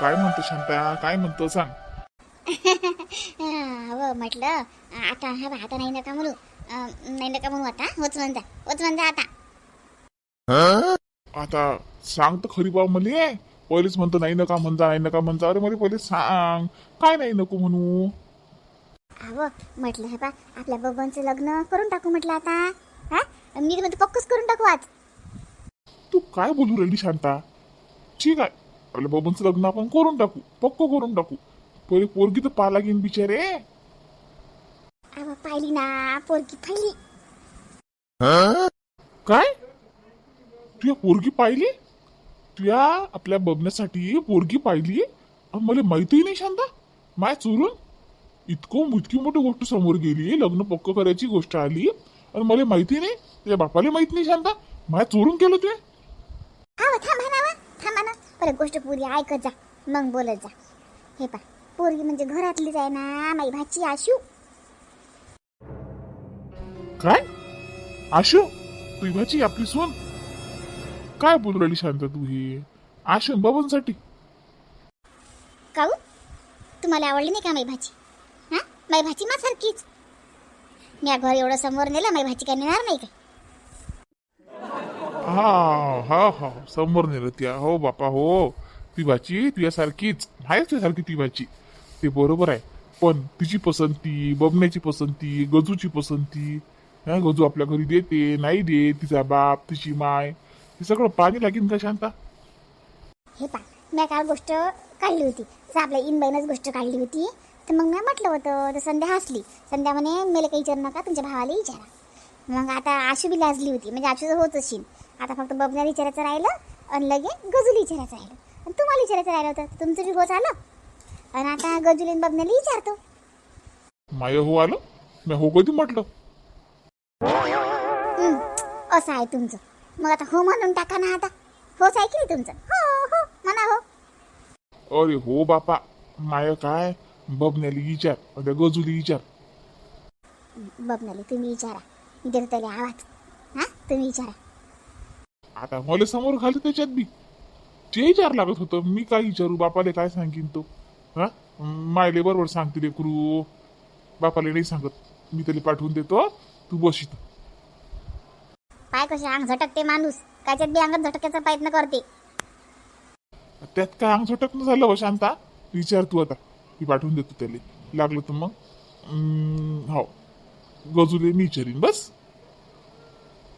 काय म्हणतो शांता? काय म्हणतो सांग. हो म्हटलं आता हा बा, आता नाही नका म्हणू? अं, नाही नका म्हणू आता? होच म्हणता होच म्हणता आता. आता सांग तर खरी बा मले. पहिलेच म्हणतो नाही नका म्हणता नाही नका म्हणता. अरे मला पहिले सांग. काय नाही नको म्हणू. अहो म्हटलं हे बा आपल्या बबनचं लग्न करून टाकू म्हटलं आता. हा? मी म्हणते पक्कच करून टाकू आज. तू काय बोलू राहिली शांता? ठीक आहे. आपल्या बाबांचं लग्न आपण करून टाकू पक्क करून टाकू. पहिले पोरगी तर पाहा लागेन बिचारे. पाहिली ना पोरगी पाहिली. काय? तुया पोरगी पाहिली? तुया आपल्या बघण्यासाठी पोरगी पाहिली? अन मला माहितीही नाही शांता. माय चोरून. इतकं इतकी मोठी गोष्ट समोर गेली लग्न पक्क करायची गोष्ट आली. आणि मला माहिती नाही तुझ्या बापाला माहीत नाही शांता. माय चोरून केलं ते थांबा ना पहिले गोष्ट पुरी ऐकत जा. मग बोलत जा. हे पा पोरगी म्हणजे घरातलीच आहे ना माई भाची आशू. काय? आशू तुझी भाची आपली सोन? काय बोलू राहिली शांता तू हे? आशू बाबांसाठी. काऊ? तुम्हाला आवडली नाही का माई भाची? हा? माई भाची माझ्यासारखीच. मी घर एवढं समोर नेलं माई भाची काय नेणार नाही का हा हा हा. समोर नेलं हो बापा हो. ती भाची तुझ्यासारखीच. आहेच तुझ्यासारखी ती भाची ते बरोबर आहे. पण तिची पसंती बबण्याची पसंती गजूची पसंती हा गजू आपल्या घरी देते नाही दे तिचा बाप तिची माय हे सगळं पाणी लागेल का शांता? हे पा मी काल गोष्ट काढली होती. जर आपल्या इनबाईनच गोष्ट काढली होती. तर मग मी म्हटलं होतं तर संध्या हसली. संध्या म्हणे मला काही विचारू नका तुमच्या भावाला विचारा. मग आता आशू बी लाजली होती. म्हणजे आशूचं होत असेल आता फक्त बबण्याला विचारायचं राहिलं आणि लगे गजूला विचारायचं राहिलं. आणि तुम्हाला विचारायचं राहिलं होतं तुमचं बी हो झालं. आणि आता गजूला आणि बबण्याला विचारतो. माय हो आलं? मी हो कधी म्हटलं? हं, असं आहे तुमचं. मग आता हो म्हणून टाका ना आता. होच आहे की नाही तुमचं? हो हो म्हणा हो. अरे हो बापा माय काय? बबण्याली विचार आणि त्या गजूली विचार. बबण्याला तुम्ही विचारा. मी देतो त्याला आवाज. हां तुम्ही विचारा. आता मला समोर घाल त्याच्यात बी. ते विचार लागत होतं मी काय विचारू बापाले काय सांगीन तो? हा? मायले बरोबर सांगते लेकरू बापाले नाही सांगत. मी त्याला पाठवून देतो तू बस इथं. पाय कसे अंग झटकते माणूस. कायच्यात बी अंगात झटकायचा प्रयत्न करते. त्यात काय अंग झटकणं झालं हो शांता? विचार तू आता. मी पाठवून देतो त्याला. लागलं तर मग हो. गजुले मी विचारीन बस.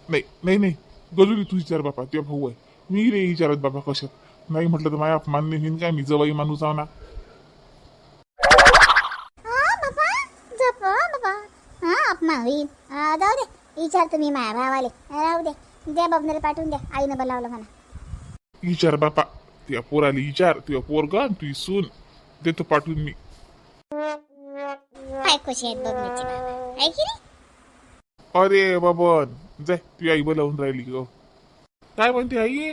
नाही नाही नाही. गजुली तू विचार बापा ते भाऊ आहे. मी रे विचारत बाबा कशात? नाही म्हटलं तर माझ्या अपमान नाही होईन काय? मी जवाई माणूस आहो ना. हा बाबा जप बाबा हा होईल. हा, जाऊ दे. विचारतो मी माझ्या भावाले. राहू दे. द्या बबनेला पाठवून द्या. आईनं बोलावलं म्हणा. विचार बापा. तुझ्या पोराली विचार. तुझ्या पोरगा तुझी सून. देतो पाठवून मी. पाय कशी आहेत बबनेचे बाबा. आहे की नाही? अरे बाबन. जाय तुझी आई बोलावून राहिली ग काय म्हणते आई?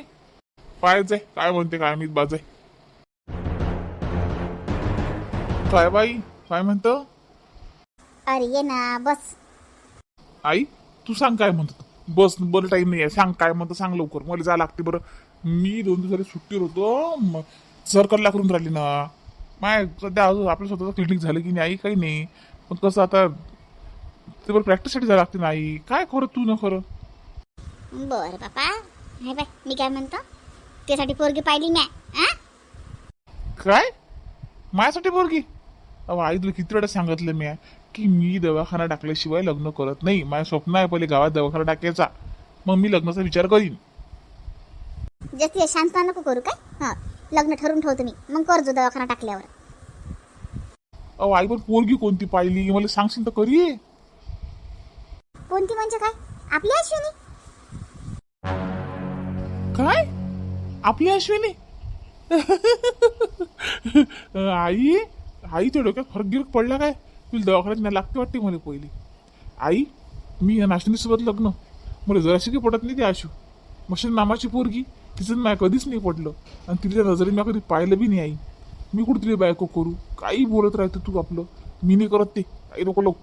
पाय जाय काय म्हणते काय मी बाजाय काय बाई काय म्हणतो? अरे ये ना बस. आई तू सांग काय म्हणतो बस बरं टाईम नाही आहे सांग काय म्हणतो सांग लवकर. मला जा लागते बरं. मी दोन दिवस झाले सुट्टीवर होतो. सरकारला करून राहिली ना. माय सध्या आपलं स्वतःचं क्लिनिक झालं की नाही आई काही नाही. पण कसं आता ते बरं प्रॅक्टिससाठी जायला लागते ना आई. काय खरं तू न खरं? बर बापा. हे बाय मी काय म्हणतो? त्यासाठी पोरगी पाहिली मी हा? काय? माझ्यासाठी पोरगी? अहो आई तुला किती वेळा सांगितलं मी की मी दवाखाना टाकल्याशिवाय लग्न करत नाही. माझं स्वप्न आहे पहिले गावात दवाखाना टाकायचा. मग मी लग्नाचा विचार करीन. जास्त शांतपणा नको करू काय? हा लग्न ठरवून ठेवतो मी. मग करजो दवाखाना टाकल्यावर. अहो आई पण पोरगी कोणती पाहिली? मला सांगशील तर करी कोणती म्हणजे काय? आपली अश्विनी. काय? आपली अश्विनी? आई आई त्या डोक्यात फरक गिरक पडला काय? तुला दवाखान्यात नाही लागते वाटते मला पहिली. आई मी या नाशिनीसोबत लग्न. मला जराशी काही पडत नाही ती आशू. मशीन नामाची पोरगी तिचं मला कधीच नाही पडलं आणि तिच्या नजरेने मी कधी पाहिलं बी नाही आई. मी कुठं तुला बायको करू. काही बोलत राहतो तू आपलं. मी नाही करत ते. काही नको लोक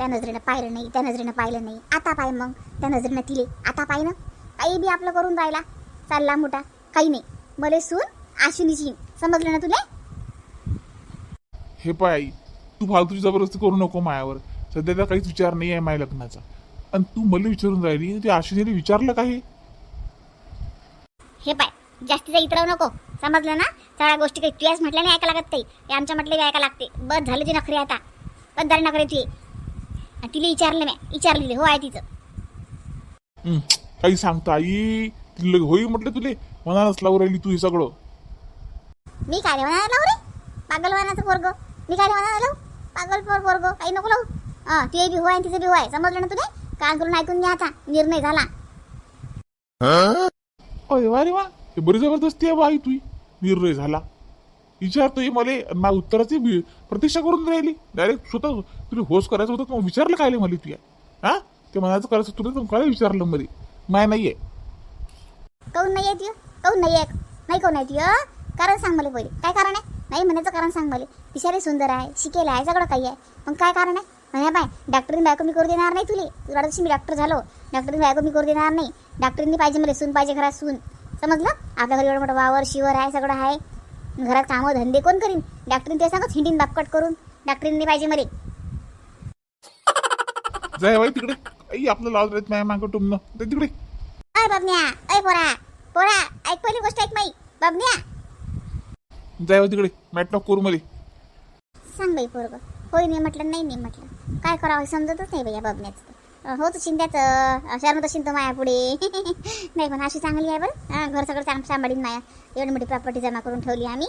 त्या नजरेनं पाहिलं नाही त्या नजरेनं पाहिलं नाही. आता पाय मग त्या नजरेनं तिले. आता पाय ना. काही बी आपलं करून राहिला. चालला मोठा. काही नाही. मले सून आशुनीची समजलं ना तुला? हे पाय आई तू फालतूची जबरदस्ती करू नको मायावर. सध्याला काहीच विचार नाही आहे माझ्या लग्नाचा. आणि तू मला विचारून राहिली ते आशिनीने विचारलं का हे? हे पाय जास्तीचा इतराव नको. समजलं ना? सगळ्या गोष्टी काही तुझ्याच म्हटल्या नाही ऐका लागत काही हे आमच्या म्हटले ऐका लागते. बस झालं ती नखरी आता. बस झाली नखरी तुझी. तिला विचारलं मी. विचारलेले हो आहे तिचं. हं, काही सांगता आई. तिला होई म्हटलं तुले मनालाच लावून राहिली तू हे सगळं. मी काय रे म्हणायला लावू रे? पागल वानाचं पोरग. मी काय रे म्हणायला लावू? पागल पोर पोरग. काही नको लावू? हा ते बी होय आणि तिचं बी होय. समजलं ना तुला? कान करून ऐकून घ्या आता. निर्णय झाला. अरे वा रे वा. हे बरी जबरदस्ती आहे बा आई तुझी निर्णय झाला. विचारतोय मला ना उत्तराची प्रतीक्षा करून राहिली. डायरेक्ट स्वतः तुला होस करायचं होतं मग विचारलं काय मला तुला हा? ते म्हणायचं करायचं तुला तर काय विचारलं मध्ये? माय नाहीये. काऊन नाही आहे काऊन नाही आहे नाही काऊन नाही कारण सांग मला पहिले. काय कारण आहे? नाही म्हणायचं कारण सांग मला. बिचारी सुंदर आहे शिकेल आहे सगळं काही आहे. पण काय कारण आहे? म्हणा बाय डॉक्टरीन बायको मी करू देणार नाही तुले. तुला तशी मी डॉक्टर झालो. डॉक्टरीन बायको मी करू देणार नाही. डॉक्टरींनी पाहिजे मला सून पाहिजे घरात सून. समजलं? आपल्या घरी एवढं मोठं वावर शिवर आहे सगळं आहे. घरात कामं धंदे कोण करीन? डॉक्टरीने ते सांगत हिंडीन बापकट करून. डॉक्टरीने पाहिजे मला जाय बाई तिकडे. आई आपलं लावत राहत नाही मागं टुमनं ते तिकडे. अय बाबन्या. अय पोरा. पोरा ऐक पहिली गोष्ट ऐक माई. बाबन्या. जाय बाई तिकडे. मॅट नको करू मध्ये सांग बाई पोरग. होय नाही म्हटलं नाही नाही म्हटलं. काय करावं समजतच नाही बाई या बबण्याचं हो तर शिंद्याचं शर्म तर शिंतो माया पुढे. नाही पण अशी चांगली आहे बरं. घर सगळं चांग सांभाळीन माया. एवढी मोठी प्रॉपर्टी जमा करून ठेवली आम्ही.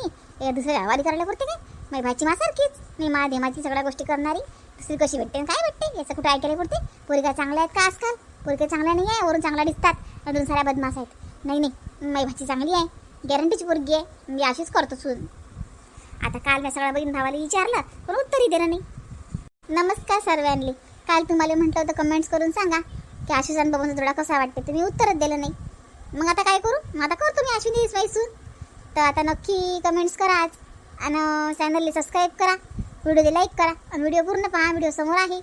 दुसऱ्या गावाली करायला पुरते काय माझी भाची मासारखीच. मी मा धेमाची सगळ्या गोष्टी करणारी. दुसरी कशी भेटते आणि काय भेटते? याचं कुठं ऐकायला पुरते? पोरी काय चांगल्या आहेत का आजकाल? पोरी काय चांगल्या नाही आहे वरून चांगल्या दिसतात. अजून साऱ्या बदमास आहेत. नाही नाही. माझी भाची चांगली आहे. गॅरंटीची पोरगी आहे. मी अशीच करतो सून. आता काल मी सगळ्या बहीण भावाला विचारलं पण उत्तरही देणं नाही. नमस्कार सर्वांनी. काल तुम्हाला म्हटलं होतं कमेंट्स करून सांगा की आशिष आणि बाबांचा जोडा कसा वाटते तुम्ही उत्तरच दिलं नाही. मग आता काय करू? मग आता करतो मी अश्विनी वैसून तर आता नक्की कमेंट्स करा आज. आणि चॅनलला सबस्क्राईब करा. व्हिडिओला लाईक करा. आणि व्हिडिओ पूर्ण पहा. व्हिडिओ समोर आहे.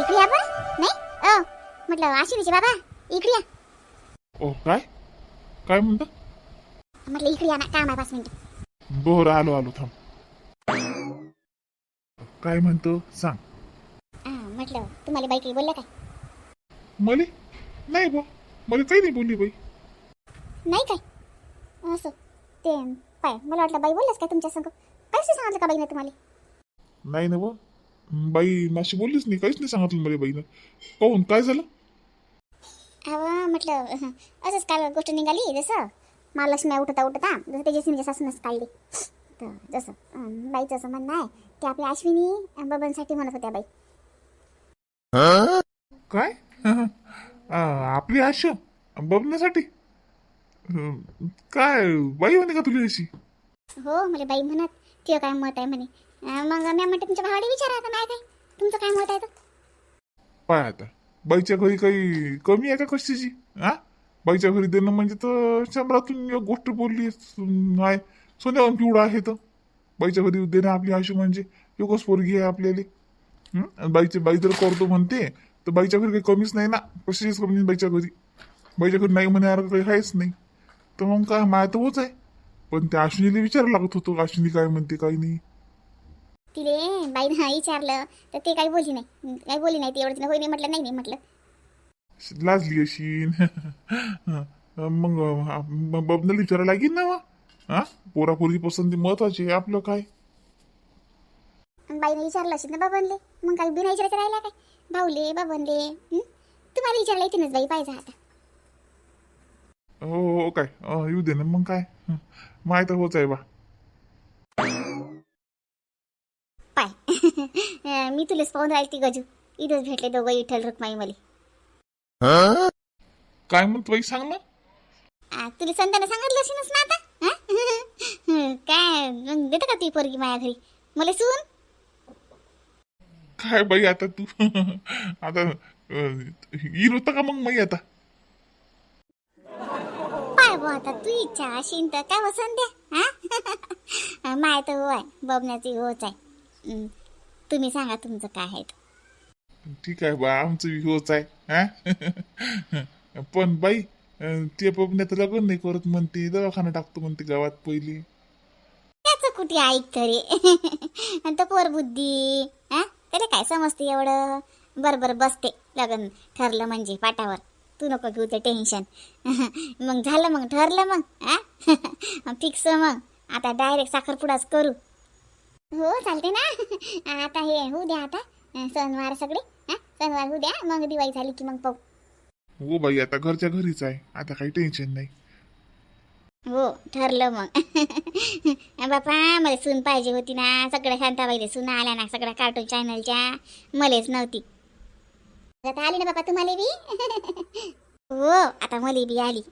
इकडे नाही? अ म्हटलं आशिनीचे बाबा इकडे या. ओ काय? काय म्हणता? म्हटलं इकडे या ना काम आहे पाच मिनिटं बरं आलो आलो थांब. काय म्हणतो? सांग. हां म्हटलं तुम्हाला बाई काही बोललं काय? मले? नाही बा. मला काही नाही बोलली बाई. नाही काय? असं. ते पाय मला वाटलं बाई बोलल्यास काय तुमच्या संग? काहीच नाही सांगितलं का बाईनं तुम्हाला? नाही ना बा. बाई माशी बोललीच नाही काहीच नाही सांगितलं मला बाईनं. काहून काय झालं? अहो म्हटलं असंच काल गोष्ट निघाली जसं. महालक्ष्मी उठता उठता जसं तेजस्वीच्या सासूनच काढली तर जसं बाईचं असं म्हणणं आहे की आपल्या अश्विनी बबनसाठी म्हणत होत्या बाई. काय? आपली आशा अं, काय बाई म्हणे का तुला अशी हो मला बाई म्हणत तिचं काय मत आहे म्हणे? मग मी म्हणते तुमच्या भावाला विचारा आता नाही काय? तुमचं काय मत आहे तर? पाय आता. बाईच्या घरी काही कमी आहे का कशाची हा? बाईच्या घरी देणं म्हणजे तर शंभरातून एक गोष्ट बोलली आहे सोन्यावर पिवळा आहे तर. बाईच्या घरी देणं आपली आशा म्हणजे. एकच पोरगी आहे आपल्याला. हं? बाईची बाई जर करतो म्हणते तर बाईच्या घरी काही कमीच नाही ना. कशाचीच कमी नाही बाईच्या घरी. बाईच्या घरी नाही म्हणायला काही आहेच नाही. तर मग काय माया तर होच आहे. पण त्या अश्विनीला विचारायला लागत होतं अश्विनी काय म्हणते काही नाही. तिले बाईनं विचारलं तर ते काही बोलली नाही. काही बोलली नाही ती एवढं तिनं होई नाही म्हटलं नाही नाही म्हटलं. लाजली अशी मग बबनाला विचारायला लागेल ना हा? पोरा पोरगी पसंती महत्वाची आहे आपलं काय? आणि बाईने विचारलं असेल ना बाबांले मग काही बिना विचारायचं राहिला काय? भाऊले बाबांले हं? तुम्हाला विचारलं येतीनच बाई पाहिजे आता. हो हो काय? अं, येऊ दे ना मग काय? हं. माय तर होच आहे बा. पाय. अं, मी तुलेच पाहून राहील ती गजू. इथंच भेटले दोघं विठ्ठल रुक्माई मले. काय म्हणतो बाई सांग ना. आ, तुला संतानं सांगितलं असेलच ना आता? काय? मग देतं का ती पोरगी माझ्या घरी? मला सून? काय बाई आता तू? आता येईल होता का मग माई आता? पाय बो आता तू इच्छा असेल तर काय वसन द्या माय तर हो आहे बबण्याची होच आहे. हं, तुम्ही सांगा तुमचं काय आहे ते. ठीक आहे बा आमचं बी होच आहे हा? पण बाई अं, ते पबण्यात लग्न नाही करत म्हणते दवाखाना टाकतो म्हणते गावात पहिली. त्याचं कुठे ऐक तरी. आणि तो पोर बुद्धी हा त्याला काय समजते एवढं? बरं बसते. लग्न ठरलं म्हणजे पाटावर तू नको घेऊ ते टेन्शन मग झालं मग ठरलं मग हा फिक्स मग. आता डायरेक्ट साखरपुडाच करू. हो चालते ना. आता हे होऊ द्या आता. सणवार सगळे. हा सणवार होऊ द्या. मग दिवाळी झाली की मग पाहू. हो बाई आता घरच्या घरीच आहे. आता काही टेन्शन नाही. हो ठरलं मग. बापा मला सून पाहिजे होती ना. सगळ्या शांताबाईले सून आल्या ना सगळ्या कार्टून चॅनलच्या मलेच नव्हती. आता आली ना बापा तुम्हाला बी? हो आता मले बी आली.